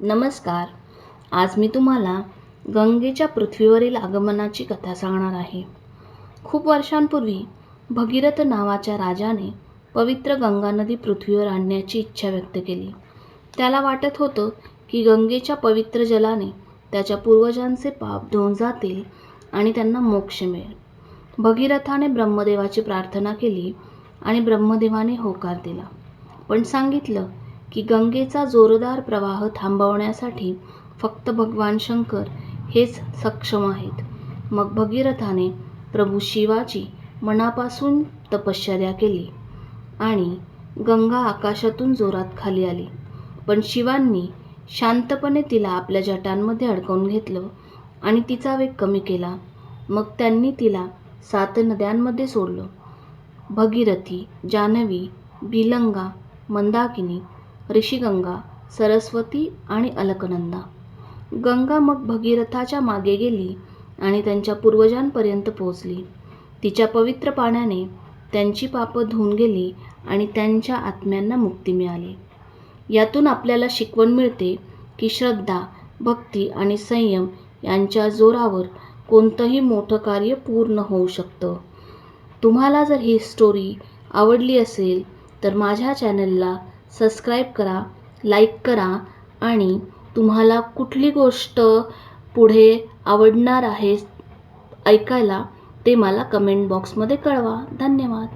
नमस्कार. आज मी तुम्हाला गंगेच्या पृथ्वीवरील आगमनाची कथा सांगणार आहे. खूप वर्षांपूर्वी भगीरथ नावाच्या राजाने पवित्र गंगा नदी पृथ्वीवर आणण्याची इच्छा व्यक्त केली. त्याला वाटत होतं की गंगेच्या पवित्र जलाने त्याच्या पूर्वजांचे पाप धुवून जातील आणि त्यांना मोक्ष मिळेल. भगीरथाने ब्रह्मदेवाची प्रार्थना केली आणि ब्रह्मदेवाने होकार दिला. पण सांगितलं की गंगेचा जोरदार प्रवाह थांबवण्यासाठी फक्त भगवान शंकर हेच सक्षम आहेत. मग भगीरथाने प्रभू शिवाची मनापासून तपश्चर्या केली आणि गंगा आकाशातून जोरात खाली आली. पण शिवांनी शांतपणे तिला आपल्या जटांमध्ये अडकवून घेतलं आणि तिचा वेग कमी केला. मग त्यांनी तिला सात नद्यांमध्ये सोडलं. भगीरथी जानवी बिलंगा मंदाकिनी ऋषिगंगा सरस्वती आणि अलकनंदा. गंगा मग भगीरथाच्या मागे गेली आणि त्यांच्या पूर्वजांपर्यंत पोहोचली. तिच्या पवित्र पाण्याने त्यांची पापं धुवून गेली आणि त्यांच्या आत्म्यांना मुक्ती मिळाली. यातून आपल्याला शिकवण मिळते की श्रद्धा भक्ती आणि संयम यांच्या जोरावर कोणतंही मोठं कार्य पूर्ण होऊ शकतं. तुम्हाला जर ही स्टोरी आवडली असेल तर माझ्या चॅनलला सबस्क्राईब करा लाईक करा आणि तुम्हाला कुठली गोष्ट पुढे आवडणार आहे ऐकायला ते मला कमेंट बॉक्समध्ये कळवा. धन्यवाद.